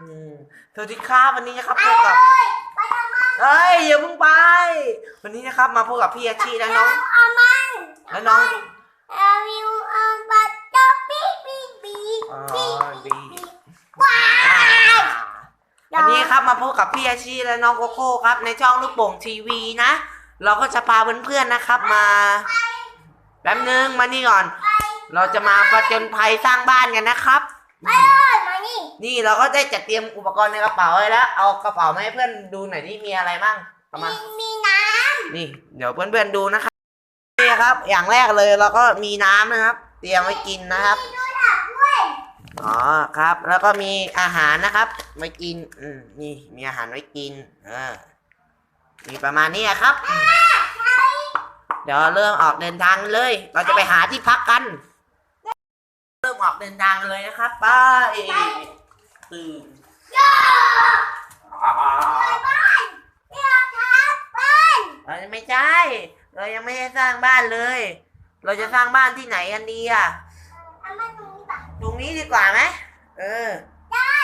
อืมสวัสดีครับวันนี้นะครับไปพบเลกับยไปทำไมเอ้ยอย่าเพิ่งไป วันนี้นะครับมาพบกับพี่อาชีและน้องเอามันและน้องเอาวิวเอาบัตเตอร์ปีปีปีอ๋อปีดีปีว้ายวันนี้ครับมาพบกับพี่อาชีและน้องโกโก้ครับ ในช่องลูกโป่งทีวีนะ เราก็จะพาเพื่อนๆนะครับมาแป๊บนึงมานี่ก่อน เราจะมาประจนภัยสร้างบ้านกันนะครับไปเลยมา นี่นี่เราก็ได้จัดเตรียมอุปกรณ์ในกระเป๋าไว้แล้ว เอากระเป๋ามาให้เพื่อนดูหน่อยที่มีอะไรบ้างเอามามีมีน้นี่ เดี๋ยวเพื่อนๆดูนะครับนี่ครับ อย่างแรกเลยเราก็มีน้ำนะครับ เตรียมไว้กินนะครับำมีดูดับด้วยอ๋อครับ แล้วก็มีอาหารนะครับ ไว้กิน อืมนี่มีอาหารไว้กิน เออ มีประมาณนี้ครับ เดี๋ยวเริ่มออกเดินทางเลย เราจะไปหาที่พักกัน เริ่มออกเดินทางเลยนะครับไป้า ตื่นเดี๋ยวทับบ้านเราจะไม่ใช่ เรายังไม่ได้สร้างบ้านเลย เราจะสร้างบ้านที่ไหนกันดีอะเอามาตรงนี้ป่ะตรงนี้ดีกว่าไหมเออได้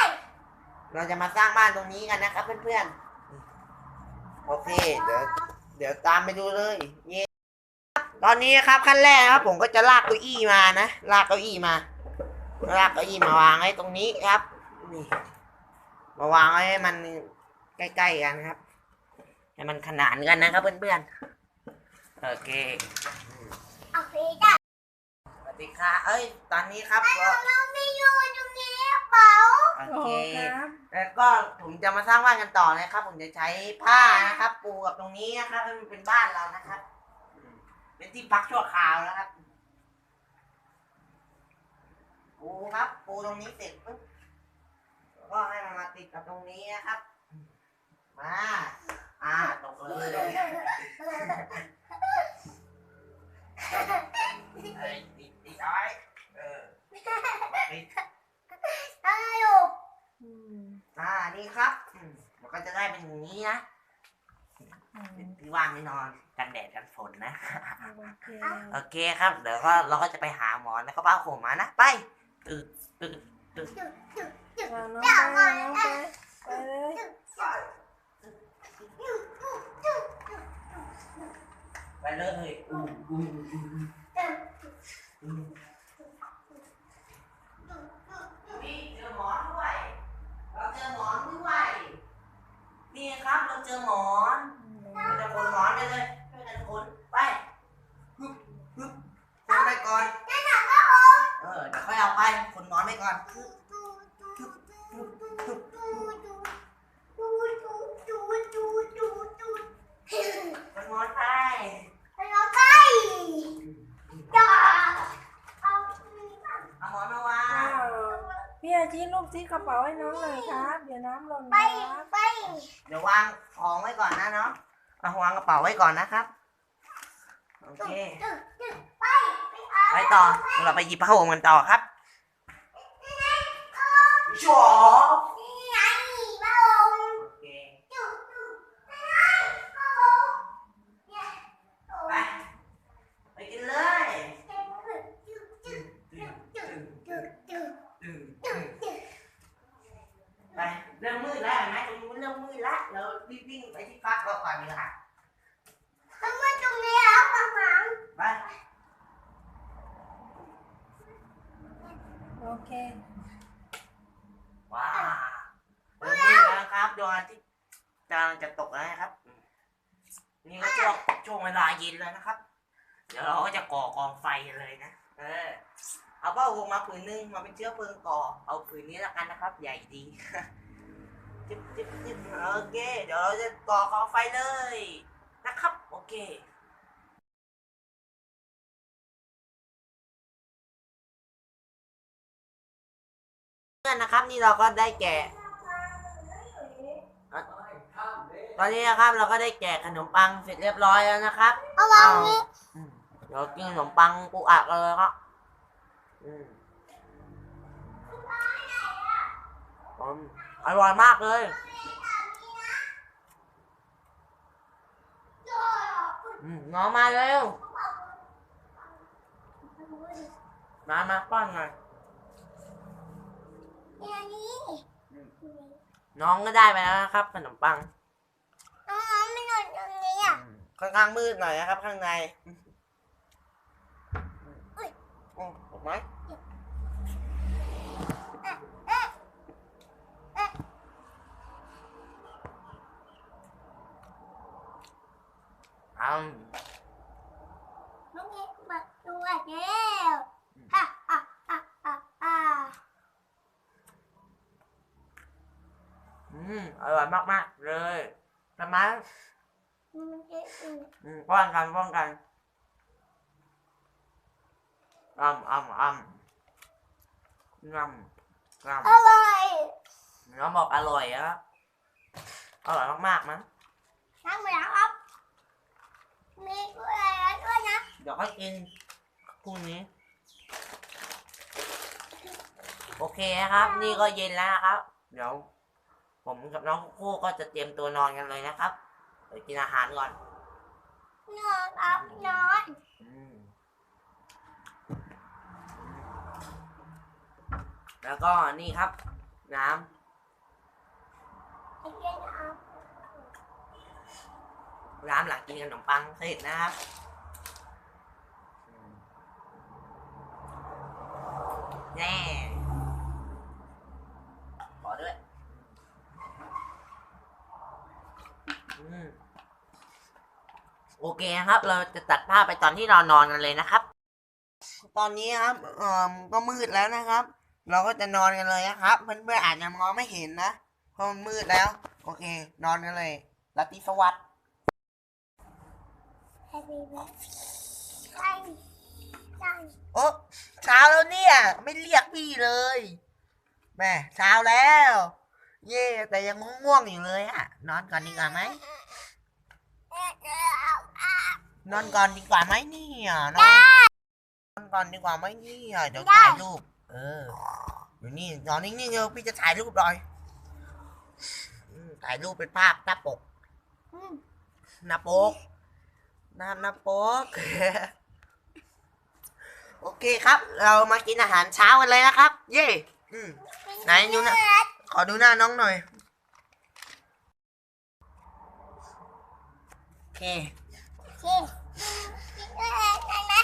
เราจะมาสร้างบ้านตรงนี้กันนะครับเพื่อนๆ โอเค เดี๋ยว เดี๋ยวตามไปดูเลย เย้ตอนนี้นะครับขั้นแรกนะครับผมก็จะลากเก้าอี้มานะ ลากเก้าอี้มา ลากเก้าอี้มาวางไว้ตรงนี้ครับ นี่มาวางไว้ให้มันใกล้ๆกันครับ ให้มันขนานกันนะครับเพื่อนๆ โอเคโอเคจ้ะสวัสดีค่ะ เอ้ย ตอนนี้ครับเราเราไม่อยู่ตรงนี้เปล่าโอโอ้เคครับแล้วก็ผมจะมาสร้างบ้านกันต่อเลยครับ ผมจะใช้ผ้านะครับ ปูกับตรงนี้นะครับให้มันเป็นบ้านเรานะครับอืมเป็นที่พักชั่วคราวนะครับปูครับปูตรงนี้เสร็จปุ๊บแล้ว ก็ให้มันมาติดกับตรงนี้นะครับ มา อ่าตกเลยเอ้ยติดติดเอาไว้เออติดอาอยู่อ่านี่ครับอืมมันก็จะได้เป็นอย่างนี้นะเป็นที่ว่างที่นอนกันแดดกันฝนนะ โอเคครับ เดี๋ยวก็เราก็จะไปหาหมอนแล้วก็ป้าผมมานะ ไปตื่นตื่นตื่นเอาน้องไปน้องไปไปเลยไปเลยอู้อู้อู้นี่เจอหมอนด้วยเราเจอหมอนด้วยนี่ครับเราเจอหมอนเราจะขนหมอนไปเลยช่วยกันขนไปฮึบฮึบขนไปก่อนเออเดี๋ยวค่อยเอาไปขนหมอนไปก่อนฮึบฮึบฮึบฮึบขนหมอนไป เอาหมอนมาวาอ้างพี่อาชีลูกที่กระเป๋าให้น้องหน่อยครับเดี๋ยวน้ำหล่นไปครับไปเดี๋ยววางของไว้ก่อนนะเนาะเอาวางกระเป๋าไว้ก่อนนะครับ โอเค ไปไปต่อ เราไปหยิบผ้าห่มกันต่อครับชัว นี่ไงบ้าอง โอเค จุดจุดไม่ได้บ้าองเนี่ยโอ้ ไป ย ไปกินเลย จุดจุดจุดจุดจุดจุด อืม จุดจุด ไป เริ่มมืดแล้วเห็นไหมตรงนู้นเริ่มมืดแล้วเรารีบวิ่งไปที่พักเราก่อนดีกว่าทำไมตรงนี้แล้วข้างหลังไปโอเคว้าวเริ่มมืดแล้วนะครับดวงอาทิตย์กำลังจะตกแล้วนะครับอืมนี่ก็ช่วงช่วงเวลาเย็นแล้วนะครับ เดี๋ยวเราก็จะก่อกองไฟกันเลยนะ เออเอาผ้าห่มมาผืนนึงมาเป็นเชื้อเพลิงก่อ เอาผืนนี้แล้วกันนะครับ ใหญ่ดี จิ๊บจิ๊บจิ๊บโอเค เดี๋ยวเราจะก่อกองไฟเลยนะครับ โอเคเพื่อนนะครับนี่เราก็ได้แกะ ตอนนี้นะครับเราก็ได้แกะขนมปังเสร็จเรียบร้อยแล้วนะครับเอาวางนี้เดี๋ยวกินขนมปังปูอัดเลยครับอืม อืมอร่อยมากเลยอืมน้องมาเร็ว มามาป้อนหน่อยอย่างนี้อน้องก็ได้ไปแล้วนะครับขนมปัง น้องๆไม่นอนตรงนี้อะค่อนข้างมืดหน่อยนะครับ ข้างในอุ๊ยโอ้ถูกไหม เอ๊ะเอ๊ะเอ๊ะ อืม น้องเอ๊ะเปิดตัวแล้วฮ่าฮ่าฮ่าฮ่าฮ่า อืม อร่อยมากๆเลยทำไมมันจะอืดอืมป้อนกันป้อนกันอ้ำอ้ำอ้ำงำงอร่อยำน้องบอกอร่อยอะอร่อยมากๆมั้งน้ำเหมือนครับมีกล้วยอะไรด้วยนะ เดี๋ยวค่อยกินพรุ่งนี้ โอเคนะครับ นี่ก็เย็นแล้วนะครับ เดี๋ยว ผมกับน้องโคก็จะเตรียมตัวนอนกันเลยนะครับเดี๋ยวกินอาหารก่อนนอนครับนอนอืมแล้วก็นี่ครับ น้ำไอ้เจ๊นะครับน้ำหลังกินขนมปังเสร็จนะครับอืมแน่ขอด้วยอืม โอเคครับ เราจะตัดภาพไปตอนที่เรานอนกันเลยนะครับ ตอนนี้ครับเอ่อก็มืดแล้วนะครับ เราก็จะนอนกันเลยนะครับเพื่อนๆอาจจะมองไม่เห็นนะเพราะมันมืดแล้ว โอเค นอนกันเลยลัตติสวัสดิ์แฮปปี้เบิร์ดใช่ใช่โอ้เช้าแล้วเนี่ย ไม่เรียกพี่เลยแม่เช้าแล้ว เย่แต่ยังง่วงๆอยู่เลยอะนอนก่อนดีกว่าไหม นอนก่อนดีกว่าไหมเนี่ยนอนนอนก่อนดีกว่าไหมเนี่ยเดี๋ยวถ่ายรูป เอออยู่นี่นอนนิ่งๆเดี๋ยวพี่จะถ่ายรูปหน่อยอืมถ่ายรูปเป็นภาพหน้าปกอืมหน้าปกหน้าหน้าปกโอเคครับ เรามากินอาหารเช้ากันเลยนะครับ เย่อืมไหนดูนะขอดูหน้าน้องหน่อยโอเค โอเคกินด้วยกันนะ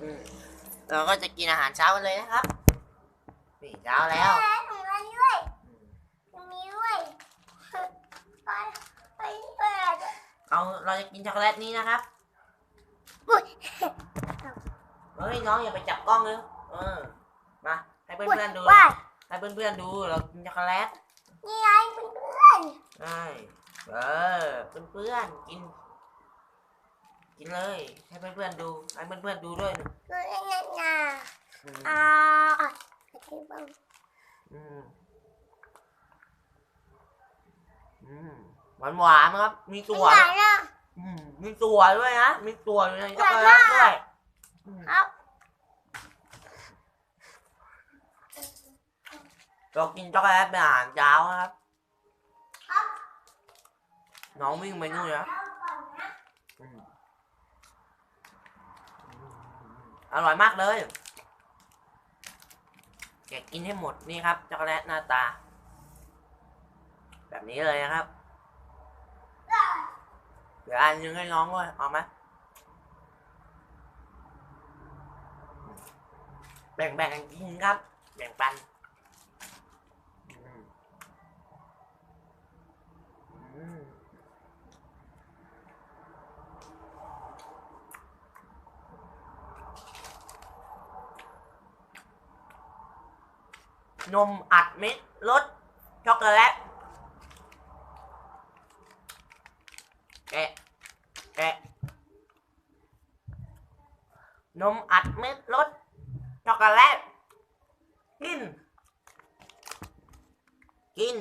อืมเราก็จะกินอาหารเช้ากันเลยนะครับนี่เช้าแล้วแม่ของเราด้วยมีด้วยไปไปเปิดเอาเราจะกินช็อกโกแลตนี้นะครับอุ้ยเฮ้ยน้องอย่าไปจับกล้องเลยเออมาให้เพื่อนๆดูว่าให้เพื่อนๆดูเรากินช็อกโกแลตนี่ไงเพื่อนใช่เออเพื่อนๆกิน กินเลย ให้เพื่อนๆดูให้เพื่อนๆดูด้วยๆคือยังไงนะอืมอ่าอะโอเคบ้างอืมอืมหวานหวานๆครับ มีไม่ตัวไหนนะอืมมีตัวด้วยนะมีตัวอยู่ในช็อกโกแลตด้วยอืมครับ เรากินช็อกโกแลตเป็นอาหารเช้านะครับ ครับน้องวิ่งไปนู่นนะเอาก่อนนะอืม อร่อยมากเลยแกกินให้หมดนี่ครับช็อกโกแลตหน้าตา แบบนี้เลยนะครับ เดี๋ยวอันนึงให้น้องด้วยเอาไหมแบ่งแบ่งๆกันกินครับ แบ่งปัน นมอัดเม็ดรสช็อกโกแลตแกะแกะนมอัดเม็ดรสช็อกโกแลตกิน กิน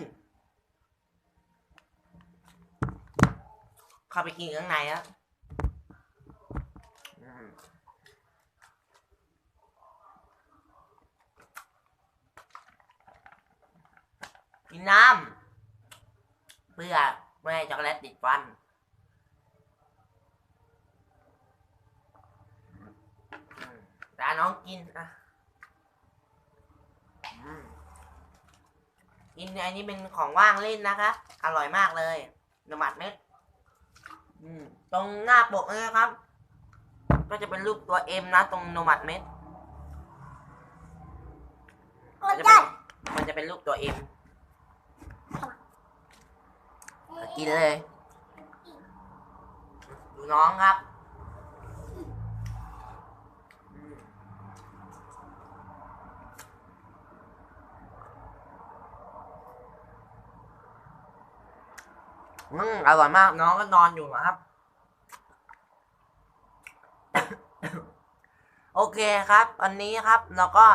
เข้าไปกินข้างในแล้วอืม กินน้ำเพื่อไม่ให้ช็อกโกแลตติดฟันอืมตาน้องกินอะอืมกินอันนี้เป็นของว่างเล่นนะคะ อร่อยมากเลยนมหมัดเม็ดอืมตรงหน้าปกนี่นะครับ ก็จะเป็นรูปตัวเอ็มนะ ตรงนมหมัดเม็ดก็จะได้เป็นมันจะเป็นรูปตัวเอ็ม กินเลยดูน้องครับอืมอืมอร่อยมากน้องก็นอนอยู่นะครับ โอเคครับวันนี้ครับเราก็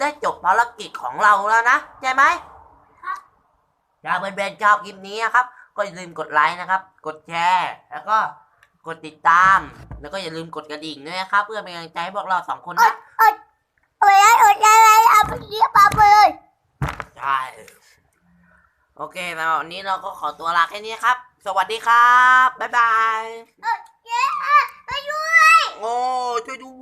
ได้จบภารกิจของเราแล้วนะ ใช่ไหมถ้าเพื่อนๆชอบคลิปนี้นะครับ ก็อย่าลืมกดไลค์นะครับ กดแชร์แล้วก็กดติดตาม แล้วก็อย่าลืมกดกระดิ่งด้วยนะครับ เพื่อเป็นกำลังใจให้พวกเราสองคนนะโอ๊ยโอ๊ดอ๊ดอ๊ะไรเอาไปเโอ๊ยงปลาอ๊ยอ๊ยโอเคสำหรับวันนี้เราก็ขอตัวลาแค่นี้ครับ สวัสดีครับ บ๊ายบายโอเย้ไปด้วย โอ้ช่วยดู